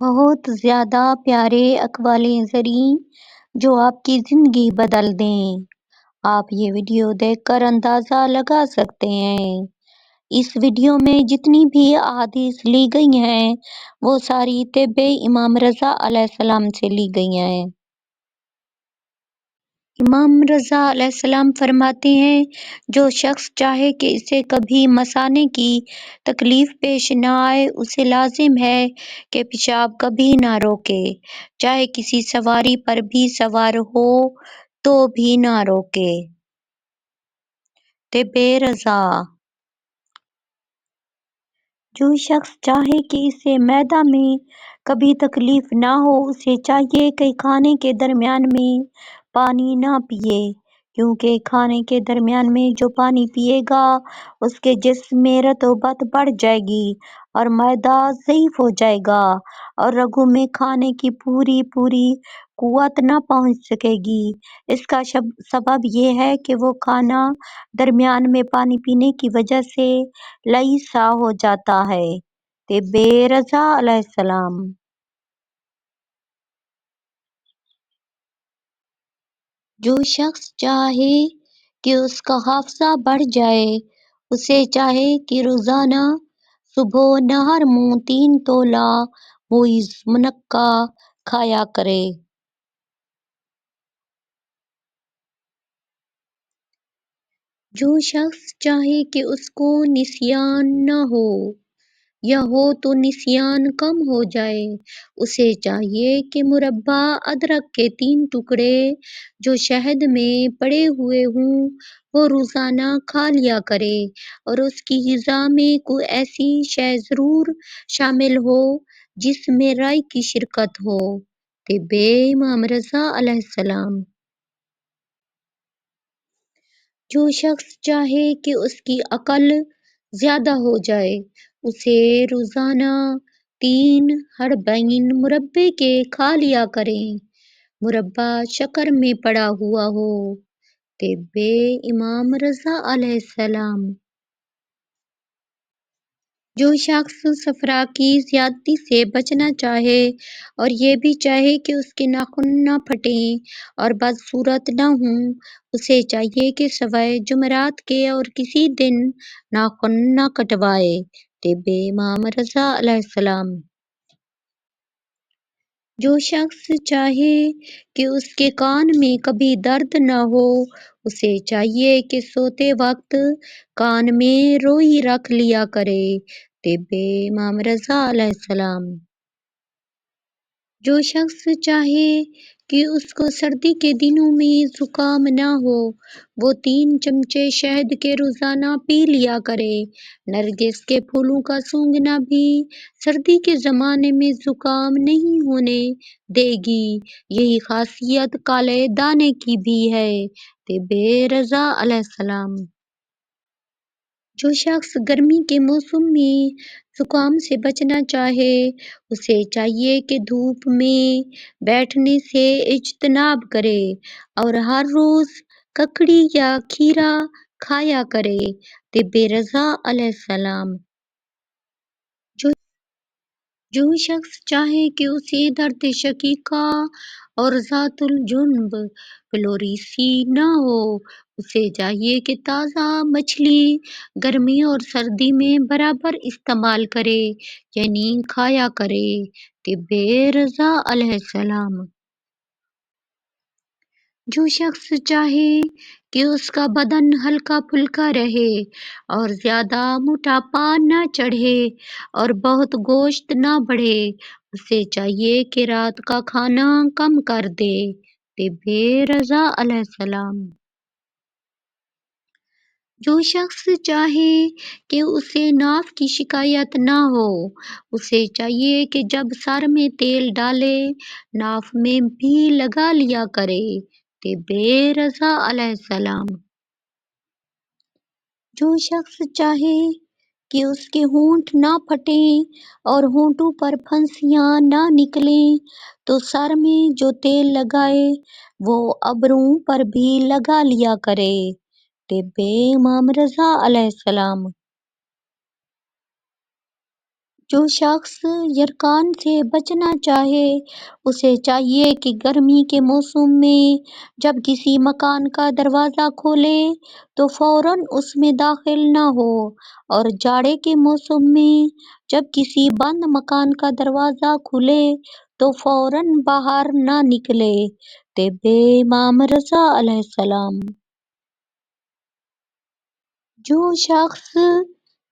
بہت زیادہ پیارے اقوال زریں جو آپ کی زندگی بدل دیں۔ آپ یہ ویڈیو دیکھ کر اندازہ لگا سکتے ہیں۔ اس ویڈیو میں جتنی بھی احادیث لی گئی ہیں، وہ ساری طب امام رضا علیہ السلام سے لی گئی ہیں۔ امام رضا علیہ السلام فرماتے ہیں، جو شخص چاہے کہ اسے کبھی مثانے کی تکلیف پیش نہ آئے، اسے لازم ہے کہ پیشاب کبھی نہ روکے چاہے کسی سواری پر بھی سوار ہو تو بھی نہ روکے۔ طب رضا جو شخص چاہے کہ اسے معدہ میں کبھی تکلیف نہ ہو، اسے چاہیے کہ کھانے کے درمیان میں پانی نہ پیئے کیونکہ کھانے کے درمیان میں جو پانی پیے گا، اس کے جسم میں رطوبت بڑھ جائے گی اور معدہ ضعیف ہو جائے گا اور رگوں میں کھانے کی پوری پوری قوت نہ پہنچ سکے گی۔ اس کا سبب یہ ہے کہ وہ کھانا درمیان میں پانی پینے کی وجہ سے لئی سا ہو جاتا ہے۔ طب رضا علیہ السلام جو شخص چاہے کہ اس کا حافظہ بڑھ جائے، اسے چاہیے کہ روزانہ صبح و نحر منہ تین تولہ موز منقع کھایا کرے۔ جو شخص چاہے کہ اس کو نسیان نہ ہو یا ہو تو نسیان کم ہو جائے اسے چاہیے کہ مربع ادرک کے تین ٹکڑے جو شہد میں پڑے ہوئے ہوں، وہ روزانہ کھا لیا کرے اور اس کی غذا میں کوئی ایسی شے ضرور شامل ہو جس میں رائی کی شرکت ہو۔ طب امام رضا علیہ السلام جو شخص چاہے کہ اس کی عقل زیادہ ہو جائے اسے روزانہ تین حبّین مربے کے کھا لیا کرے مربع شکر میں پڑا ہوا ہو۔ طب امام رضا علیہ السلام جو شخص صفرا کی زیادتی سے بچنا چاہے اور یہ بھی چاہے کہ اس کے ناخن نہ پھٹیں اور بدصورت نہ ہوں، اسے چاہیے کہ سوائے جمعرات کے اور کسی دن ناخن نہ کٹوائے۔ طب امام رضا علیہ السلام جو شخص چاہے کہ اس کے کان میں کبھی درد نہ ہو، اسے چاہیے کہ سوتے وقت کان میں روئی رکھ لیا کرے۔ طب امام رضا علیہ السلام جو شخص چاہے کہ اس کو سردی کے دنوں میں زکام نہ ہو، وہ تین چمچے شہد کے روزانہ پی لیا کرے۔ نرگس کے پھولوں کا سونگھنا بھی سردی کے زمانے میں زکام نہیں ہونے دے گی یہی خاصیت کالے دانے کی بھی ہے۔ طب رضا علیہ السلام جو شخص گرمی کے موسم میں زکام سے بچنا چاہے، اسے چاہیے کہ دھوپ میں بیٹھنے سے اجتناب کرے اور ہر روز ککڑی یا کھیرا کھایا کرے۔ طب رضا علیہ السلام جو شخص چاہے کہ اسے درد شقیقہ اور ذات الجنب پلیوریسی نہ ہو اسے چاہیے کہ تازہ مچھلی گرمی اور سردی میں برابر استعمال کرے یعنی کھایا کرے۔ طب رضا علیہ السلام جو شخص چاہے کہ اس کا بدن ہلکا پھلکا رہے اور زیادہ موٹاپا نہ چڑھے اور بہت گوشت نہ بڑھے، اسے چاہیے کہ رات کا کھانا کم کر دے۔ طب رضا علیہ السلام جو شخص چاہے کہ اسے ناف کی شکایت نہ ہو، اسے چاہیے کہ جب سر میں تیل ڈالے، ناف میں بھی لگا لیا کرے۔ طب رضا علیہ السلام جو شخص چاہے کہ اس کے ہونٹ نہ پھٹیں اور ہونٹوں پر پھنسیاں نہ نکلیں تو سر میں جو تیل لگائے، وہ ابرو پر بھی لگا لیا کرے۔ طب امام رضا علیہ السلام۔ جو شخص یرقان سے بچنا چاہے، اسے چاہیے کہ گرمی کے موسم میں جب کسی مکان کا دروازہ کھلے تو فوراً اس میں داخل نہ ہو اور جاڑے کے موسم میں جب کسی بند مکان کا دروازہ کھلے تو فوراً باہر نہ نکلے۔ طب امام رضا علیہ السلام۔ جو شخص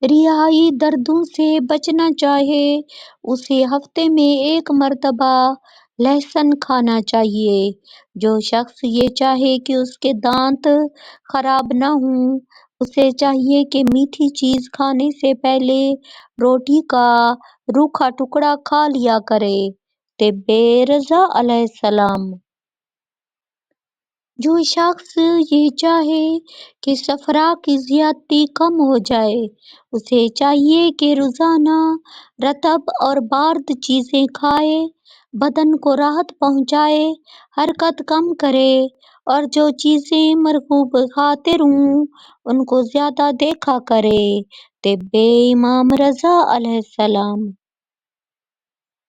رہائی دردوں سے بچنا چاہے، اسے ہفتے میں ایک مرتبہ لہسن کھانا چاہیے۔ جو شخص یہ چاہے کہ اس کے دانت خراب نہ ہوں، اسے چاہیے کہ میٹھی چیز کھانے سے پہلے روٹی کا روکھا ٹکڑا کھا لیا کرے۔ طب رضا علیہ السلام۔ جو شخص یہ چاہے کہ صفرا کی زیادتی کم ہو جائے، اسے چاہیے کہ روزانہ رطب اور بارد چیزیں کھائے، بدن کو راحت پہنچائے، حرکت کم کرے اور جو چیزیں مرغوب خاطر ہوں، ان کو زیادہ دیکھا کرے، طب امام رضا علیہ السلام۔